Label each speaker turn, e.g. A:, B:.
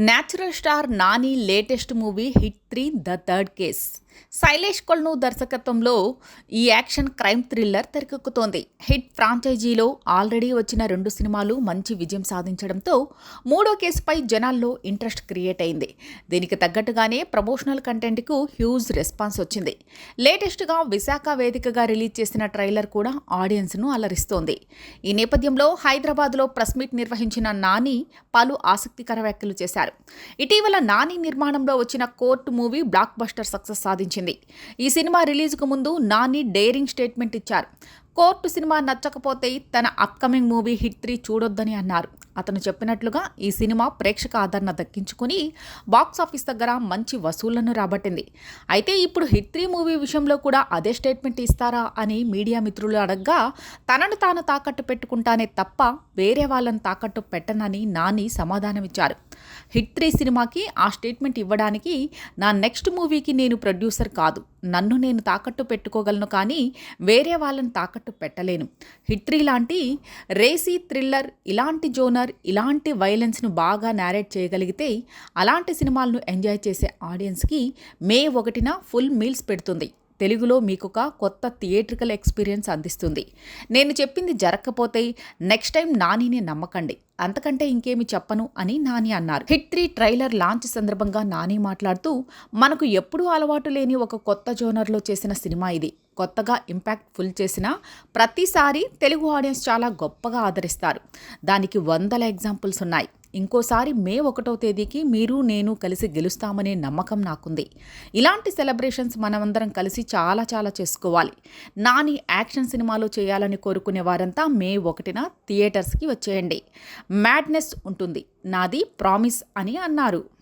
A: Natural star Nani latest movie hit three the third case Sailesh Kolanu దర్శకత్వంలో ఈ action crime thriller తెరకెక్కుతోంది. Hit ఫ్రాంచైజీలో already వచ్చిన రెండు సినిమాలు మంచి విజయం సాధించడంతో మూడో కేసుపై జనాల్లో ఇంట్రెస్ట్ క్రియేట్ అయింది. దీనికి తగ్గట్టుగానే ప్రమోషనల్ కంటెంట్కు హ్యూజ్ రెస్పాన్స్ వచ్చింది. లేటెస్ట్గా విశాఖ వేదికగా రిలీజ్ చేసిన ట్రైలర్ కూడా ఆడియన్స్ను అలరిస్తోంది. ఈ నేపథ్యంలో హైదరాబాద్లో ప్రెస్ మీట్ నిర్వహించిన నాని పలు ఆసక్తికర వ్యాఖ్యలు చేశారు. ఇటీవల నాని నిర్మాణంలో వచ్చిన court movie block buster success సాధించింది. ఈ సినిమా రిలీజ్కు ముందు నాని డేరింగ్ స్టేట్మెంట్ ఇచ్చారు. కోర్టు సినిమా నచ్చకపోతే తన అప్కమింగ్ మూవీ హిట్ త్రీ చూడొద్దని అన్నారు. అతను చెప్పినట్లుగా ఈ సినిమా ప్రేక్షక ఆదరణ దక్కించుకుని బాక్సాఫీస్ దగ్గర మంచి వసూళ్ళను రాబట్టింది. అయితే ఇప్పుడు హిట్ త్రీ మూవీ విషయంలో కూడా అదే స్టేట్మెంట్ ఇస్తారా అని మీడియా మిత్రులు అడగ్గా తనను తాను తాకట్టు పెట్టుకుంటానే తప్ప వేరే వాళ్ళని తాకట్టు పెట్టనని నాని సమాధానమిచ్చారు. హిట్ త్రీ సినిమాకి ఆ స్టేట్మెంట్ ఇవ్వడానికి నా నెక్స్ట్ మూవీకి నేను ప్రొడ్యూసర్ కాదు. నన్ను నేను తాకట్టు పెట్టుకోగలను కానీ వేరే వాళ్ళని తాకట్టు పెట్టలేను. హిట్ త్రీ లాంటి రేసీ థ్రిల్లర్ ఇలాంటి జోనర్ ఇలాంటి వైలెన్స్ను బాగా నేరేట్ చేయగలిగితే అలాంటి సినిమాలను ఎంజాయ్ చేసే ఆడియన్స్కి మే ఒకటిన ఫుల్ మీల్స్ పెడుతుంది. తెలుగులో మీకు ఒక కొత్త థియేట్రికల్ ఎక్స్పీరియన్స్ అందిస్తుంది. నేను చెప్పింది జరగకపోతే నెక్స్ట్ టైం నానిని నమ్మకండి. అంతకంటే ఇంకేమి చెప్పను అని నాని అన్నారు. హిట్ త్రీ ట్రైలర్ లాంచ్ సందర్భంగా నాని మాట్లాడుతూ మనకు ఎప్పుడూ అలవాటు లేని ఒక కొత్త జోనర్లో చేసిన సినిమా ఇది. కొత్తగా ఇంపాక్ట్ ఫుల్ చేసిన ప్రతిసారి తెలుగు ఆడియన్స్ చాలా గొప్పగా ఆదరిస్తారు. దానికి వందల ఎగ్జాంపుల్స్ ఉన్నాయి. ఇంకోసారి మే ఒకటో తేదీకి మీరు నేను కలిసి గెలుస్తామనే నమ్మకం నాకుంది. ఇలాంటి సెలబ్రేషన్స్ మనమందరం కలిసి చాలా చాలా చేసుకోవాలి. నాని యాక్షన్ సినిమాలో చేయాలని కోరుకునే వారంతా మే ఒకటిన థియేటర్స్కి వచ్చేయండి. మ్యాడ్నెస్ ఉంటుంది. నాది ప్రామిస్ అని అన్నారు.